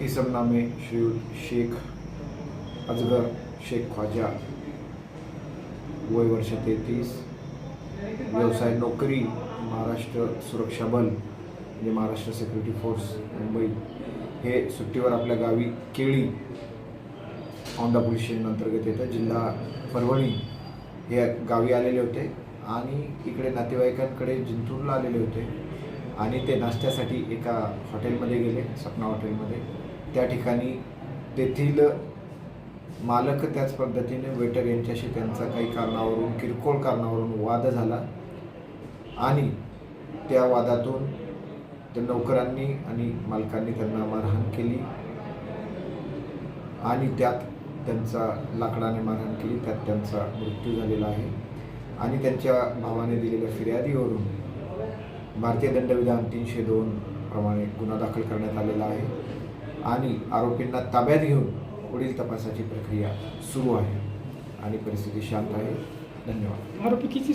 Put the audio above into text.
नामे श्रीयुत शेख अजगर शेख ख्वाजा वय वर्ष तेहतीस व्यवसाय नोकरी महाराष्ट्र सुरक्षा बल म्हणजे महाराष्ट्र सिक्युरिटी फोर्स मुंबई. हे सुट्टीवर आपल्या गावी केळी औंढा पोलीस स्टेशन अंतर्गत येतं जिल्हा परभणी. हे गावी आलेले होते आणि इकडे नातेवाईकांकडे जिंतूरला आलेले होते. आणि ते नाश्त्यासाठी एका हॉटेलमध्ये गेले सपना हॉटेलमध्ये त्या ठिकाणी तेथील मालक त्याच पद्धतीने वेटर यांच्याशी त्यांचा काही कारणावरून किरकोळ कारणावरून वाद झाला आणि त्या वादातून त्या नोकरांनी आणि मालकांनी त्यांना मारहाण केली आणि त्यात त्यांचा लाकडाने मारहाण केली त्यात त्यांचा मृत्यू झालेला आहे आणि त्यांच्या भावाने दिलेल्या फिर्यादीवरून भारतीय दंडविधान तीनशे दोन प्रमाणे गुन्हा दाखल करण्यात आलेला आहे. आणि आरोपींना ताब्यात घेऊन पुढील तपासाची प्रक्रिया सुरू आहे. आणि परिस्थिती शांत आहे. धन्यवाद. आरोपी किती